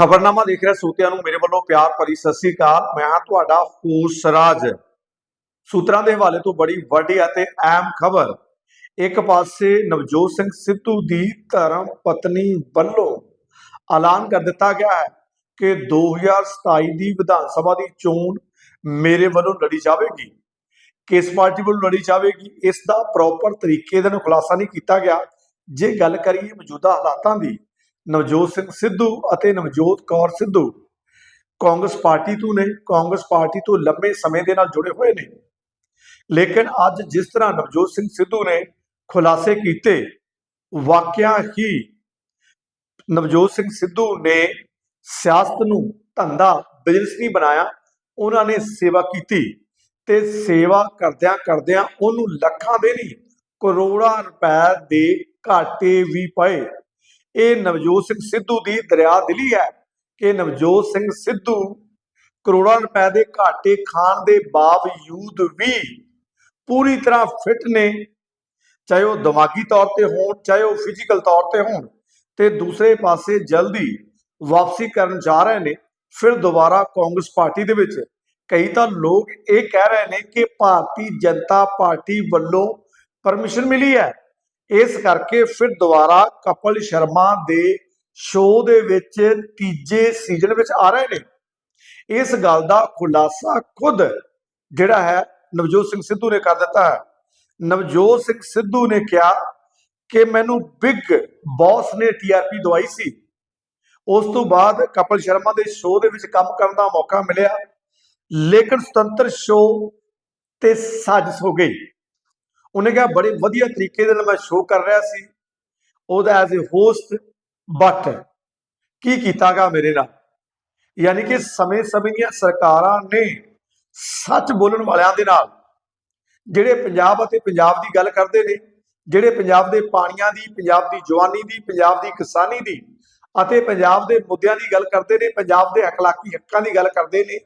ਖਬਰਨਾਮਾ ਦੇਖ ਰਿਹਾ ਸੂਤਿਆਂ ਨੂੰ, ਮੇਰੇ ਵੱਲੋਂ ਪਿਆਰ ਭਰੀ ਸਤਿ ਸ੍ਰੀ ਅਕਾਲ। ਮੈਂ ਹਾਂ ਤੁਹਾਡਾ ਹੋਸ ਰਾਜ ਸੂਤਰਾਂ ਦੇ ਹਵਾਲੇ ਤੋਂ ਬੜੀ ਵੱਡੀ ਅਤੇ ਅਹਿਮ ਖਬਰ। ਇੱਕ ਪਾਸੇ ਨਵਜੋਤ ਸਿੰਘ ਸਿੱਧੂ ਦੀ ਧਰਮ ਪਤਨੀ ਵੱਲੋਂ ਐਲਾਨ ਕਰ ਦਿੱਤਾ ਗਿਆ ਹੈ ਕਿ 2027 ਦੀ ਵਿਧਾਨ ਸਭਾ ਦੀ ਚੋਣ ਮੇਰੇ ਵੱਲੋਂ ਲੜੀ ਜਾਵੇਗੀ। ਕਿਸ ਪਾਰਟੀ ਵੱਲੋਂ ਲੜੀ ਜਾਵੇਗੀ, ਇਸ ਦਾ ਪ੍ਰੋਪਰ ਤਰੀਕੇ ਦੇ ਨਾਲ ਖੁਲਾਸਾ ਨਹੀਂ ਕੀਤਾ ਗਿਆ। ਜੇ ਗੱਲ ਕਰੀਏ ਮੌਜੂਦਾ ਹਾਲਾਤਾਂ ਦੀ ਨਵਜੋਤ ਸਿੰਘ ਸਿੱਧੂ ਅਤੇ ਨਵਜੋਤ ਕੌਰ ਸਿੱਧੂ। ਕਾਂਗਰਸ ਪਾਰਟੀ ਤੋਂ ਨੇ ਕਾਂਗਰਸ ਪਾਰਟੀ ਤੋਂ ਲੰਬੇ ਸਮੇਂ ਦੇ ਨਾਲ ਜੁੜੇ ਹੋਏ ਨੇ। ਲੇਕਿਨ ਅੱਜ ਜਿਸ ਤਰ੍ਹਾਂ ਨਵਜੋਤ ਸਿੰਘ ਸਿੱਧੂ ਨੇ ਖੁਲਾਸੇ ਕੀਤੇ, ਵਾਕਿਆ ਹੀ ਨਵਜੋਤ ਸਿੰਘ ਸਿੱਧੂ ਨੇ ਸਿਆਸਤ ਨੂੰ ਧੰਦਾ ਬਿਜ਼ਨਸ ਨਹੀਂ ਬਣਾਇਆ, ਉਹਨਾਂ ਨੇ ਸੇਵਾ ਕੀਤੀ ਤੇ ਸੇਵਾ ਕਰਦਿਆਂ ਕਰਦਿਆਂ ਉਹਨੂੰ ਲੱਖਾਂ ਦੇ ਨਹੀਂ ਕਰੋੜਾਂ ਰੁਪਏ ਦੇ ਘਾਟੇ ਵੀ ਪਏ। ਇਹ ਨਵਜੋਤ ਸਿੰਘ ਸਿੱਧੂ ਦੀ ਦਰਿਆ ਦਿਲੀ ਹੈ। ਕਿ ਨਵਜੋਤ ਸਿੰਘ ਸਿੱਧੂ ਕਰੋੜਾਂ ਰੁਪਏ ਦੇ ਘਾਟੇ ਖਾਣ ਦੇ ਬਾਵਜੂਦ ਵੀ ਪੂਰੀ ਤਰ੍ਹਾਂ ਫਿੱਟ ਨੇ, ਚਾਹੇ ਉਹ ਦਿਮਾਗੀ ਤੌਰ ਤੇ ਹੋਣ, ਚਾਹੇ ਉਹ ਫਿਜ਼ੀਕਲ ਤੌਰ ਤੇ ਹੋਣ, ਤੇ ਦੂਸਰੇ ਪਾਸੇ ਜਲਦੀ ਵਾਪਸੀ ਕਰਨ ਜਾ ਰਹੇ ਨੇ। ਫਿਰ ਦੁਬਾਰਾ ਕਾਂਗਰਸ ਪਾਰਟੀ ਦੇ ਵਿੱਚ ਕਈ ਤਾਂ ਲੋਕ ਇਹ ਕਹਿ ਰਹੇ ਨੇ ਕਿ ਭਾਰਤੀ ਜਨਤਾ ਪਾਰਟੀ ਵੱਲੋਂ ਪਰਮਿਸ਼ਨ ਮਿਲੀ ਹੈ। ਇਸ ਕਰਕੇ ਫਿਰ ਦੁਬਾਰਾ ਕਪਲ ਸ਼ਰਮਾ ਦੇ ਸ਼ੋਅ ਦੇ ਵਿੱਚ ਤੀਜੇ ਸੀਜ਼ਨ ਵਿੱਚ ਆ ਰਹੇ ਨੇ। ਇਸ ਗੱਲ ਦਾ ਖੁਲਾਸਾ ਖੁਦ ਜਿਹੜਾ ਹੈ ਨਵਜੋਤ ਸਿੰਘ ਸਿੱਧੂ ਨੇ ਕਰ ਦਿੱਤਾ ਹੈ। ਨਵਜੋਤ ਸਿੰਘ ਸਿੱਧੂ ਨੇ ਕਿਹਾ ਕਿ ਮੈਨੂੰ ਬਿਗ ਬੌਸ ਨੇ ਟੀਆਰਪੀ ਦਵਾਈ ਸੀ। ਉਸ ਤੋਂ ਬਾਅਦ ਕਪਲ ਸ਼ਰਮਾ ਦੇ ਸ਼ੋਅ ਦੇ ਵਿੱਚ ਕੰਮ ਕਰਨ ਦਾ ਮੌਕਾ ਮਿਲਿਆ। ਲੇਕਿਨ ਸੁਤੰਤਰ ਸ਼ੋਅ ਤੇ ਸਾਜ਼ਿਸ਼ ਹੋ ਗਈ। ਉਹਨੇ ਕਿਹਾ, ਬੜੇ ਵਧੀਆ ਤਰੀਕੇ ਦੇ ਨਾਲ ਮੈਂ ਸ਼ੋਅ ਕਰ ਰਿਹਾ ਸੀ। ਉਹਦਾ ਐਜ਼ ਅ ਹੋਸਟ ਬਟ ਕੀ ਕੀਤਾਗਾ ਮੇਰੇ ਨਾਲ? ਯਾਨੀ ਕਿ ਸਮੇਂ-ਸਮੇਂ ਦੀਆਂ ਸਰਕਾਰਾਂ ਨੇ ਸੱਚ ਬੋਲਣ ਵਾਲਿਆਂ ਦੇ ਨਾਲ, ਜਿਹੜੇ ਪੰਜਾਬ ਅਤੇ ਪੰਜਾਬ ਦੀ ਗੱਲ ਕਰਦੇ ਨੇ, ਜਿਹੜੇ ਪੰਜਾਬ ਦੇ ਪਾਣੀਆਂ ਦੀ, ਪੰਜਾਬ ਦੀ ਜਵਾਨੀ ਦੀ, ਪੰਜਾਬ ਦੀ ਕਿਸਾਨੀ ਦੀ ਅਤੇ ਪੰਜਾਬ ਦੇ ਮੁੱਦਿਆਂ ਦੀ ਗੱਲ ਕਰਦੇ ਨੇ, ਪੰਜਾਬ ਦੇ ਅਖਲਾਕੀ ਹੱਕਾਂ ਦੀ ਗੱਲ ਕਰਦੇ ਨੇ,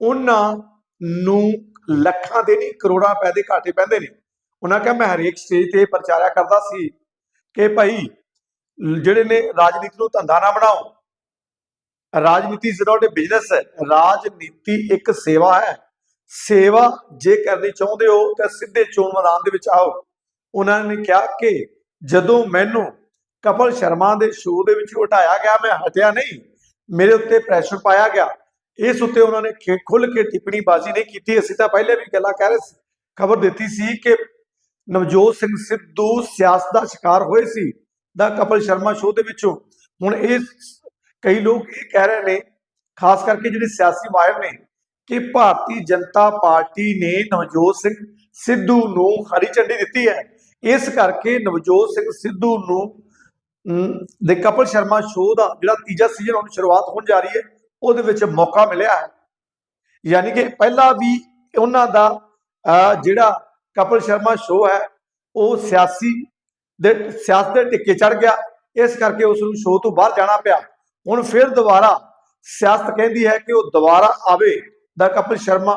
ਉਹਨਾਂ ਨੂੰ ਲੱਖਾਂ ਦੇ ਨਹੀਂ ਕਰੋੜਾਂ ਰੁਪਏ ਦੇ ਘਾਟੇ ਪੈਂਦੇ ਨੇ। ਉਹਨਾਂ ਕਿਹਾ, ਮੈਂ ਹਰੇਕ ਸਟੇਜ ਤੇ ਪ੍ਰਚਾਰਿਆ ਕਰਦਾ ਸੀ ਕਿ ਭਾਈ, ਜਿਹੜੇ ਨੇ ਰਾਜਨੀਤੀ ਨੂੰ ਧੰਦਾ ਨਾ ਬਣਾਓ। ਰਾਜਨੀਤੀ ਇਜ਼ ਨਾਟ ਅ ਬਿਜ਼ਨਸ ਰਾਜਨੀਤੀ ਇੱਕ ਸੇਵਾ ਹੈ। ਸੇਵਾ ਜੇ ਕਰਨੀ ਚਾਹੁੰਦੇ ਹੋ ਤਾਂ ਸਿੱਧੇ ਚੋਣ ਮੈਦਾਨ ਦੇ ਵਿੱਚ ਆਓ। ਉਹਨਾਂ ਨੇ ਕਿਹਾ ਕਿ ਜਦੋਂ ਮੈਨੂੰ ਕਪਲ ਸ਼ਰਮਾ ਦੇ ਸ਼ੋਅ ਦੇ ਵਿੱਚ ਉਠਾਇਆ ਗਿਆ, ਮੈਂ ਹਟਿਆ ਨਹੀਂ। ਮੇਰੇ ਉੱਤੇ ਪ੍ਰੈਸ਼ਰ ਪਾਇਆ ਗਿਆ। ਇਸ ਉੱਤੇ ਉਹਨਾਂ ਨੇ ਖੁੱਲ ਕੇ ਟਿੱਪਣੀ ਬਾਜ਼ੀ ਨਹੀਂ ਕੀਤੀ। ਅਸੀਂ ਤਾਂ ਪਹਿਲੇ ਵੀ ਗੱਲਾਂ ਕਹਿ ਰਹੇ ਸੀ, ਖਬਰ ਦਿੱਤੀ ਸੀ ਕਿ ਨਵਜੋਤ ਸਿੰਘ ਸਿੱਧੂ ਸਿਆਸਤ ਦਾ ਸ਼ਿਕਾਰ ਹੋਏ ਸੀ ਦਾ ਕਪਲ ਸ਼ਰਮਾ ਸ਼ੋਅ ਦੇ ਵਿੱਚੋਂ। ਹੁਣ ਇਹ ਕਈ ਲੋਕ ਇਹ ਕਹਿ ਰਹੇ ਨੇ ਖਾਸ ਕਰਕੇ ਜਿਹੜੇ ਸਿਆਸੀ ਮਾਹਿਰ ਨੇ ਕਿ ਭਾਰਤੀ ਜਨਤਾ ਪਾਰਟੀ ਨੇ ਨਵਜੋਤ ਸਿੰਘ ਸਿੱਧੂ ਨੂੰ ਹਰੀ ਝੰਡੀ ਦਿੱਤੀ ਹੈ। ਇਸ ਕਰਕੇ ਨਵਜੋਤ ਸਿੰਘ ਸਿੱਧੂ ਨੂੰ ਦੇ ਕਪਲ ਸ਼ਰਮਾ ਸ਼ੋਅ ਦਾ ਜਿਹੜਾ ਤੀਜਾ ਸੀਜ਼ਨ ਹੁਣ ਸ਼ੁਰੂਆਤ ਹੋਣ ਜਾ ਰਹੀ ਹੈ ਉਹਦੇ ਵਿੱਚ ਮੌਕਾ ਮਿਲਿਆ ਹੈ। ਯਾਨੀ ਕਿ ਪਹਿਲਾਂ ਵੀ ਉਹਨਾਂ ਦਾ ਅਹ, ਜਿਹੜਾ ਕਪਲ ਸ਼ਰਮਾ ਸ਼ੋਅ ਹੈ, ਉਹ ਸਿਆਸੀ ਦੇ, ਸਿਆਸਤ ਦੇ ਟਿੱਕੇ ਚੜ ਗਿਆ, ਇਸ ਕਰਕੇ ਉਸ ਨੂੰ ਸ਼ੋਅ ਤੋਂ ਬਾਹਰ ਜਾਣਾ ਪਿਆ। ਹੁਣ ਫਿਰ ਦੁਬਾਰਾ ਸਿਆਸਤ ਕਹਿੰਦੀ ਹੈ ਕਿ ਉਹ ਦੁਬਾਰਾ ਆਵੇ ਦਾ ਕਪਲ ਸ਼ਰਮਾ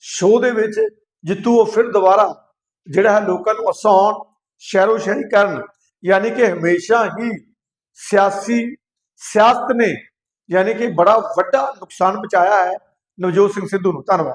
ਸ਼ੋਅ ਦੇ ਵਿੱਚ, ਜਿੱਤੂ ਉਹ ਫਿਰ ਦੁਬਾਰਾ, ਜਿਹੜਾ ਹੈ ਲੋਕਾਂ ਨੂੰ ਹਸਾਉਣ, ਸ਼ਹਿਰੋ ਸ਼ਹਿਰੀ ਕਰਨ, ਯਾਨੀ ਕਿ ਹਮੇਸ਼ਾ ਹੀ ਸਿਆਸੀ, ਸਿਆਸਤ ਨੇ, ਯਾਨੀ ਕਿ ਬੜਾ ਵੱਡਾ ਨੁਕਸਾਨ ਪਹੁੰਚਾਇਆ ਹੈ ਨਵਜੋਤ ਸਿੰਘ ਸਿੱਧੂ ਨੂੰ। ਧੰਨਵਾਦ।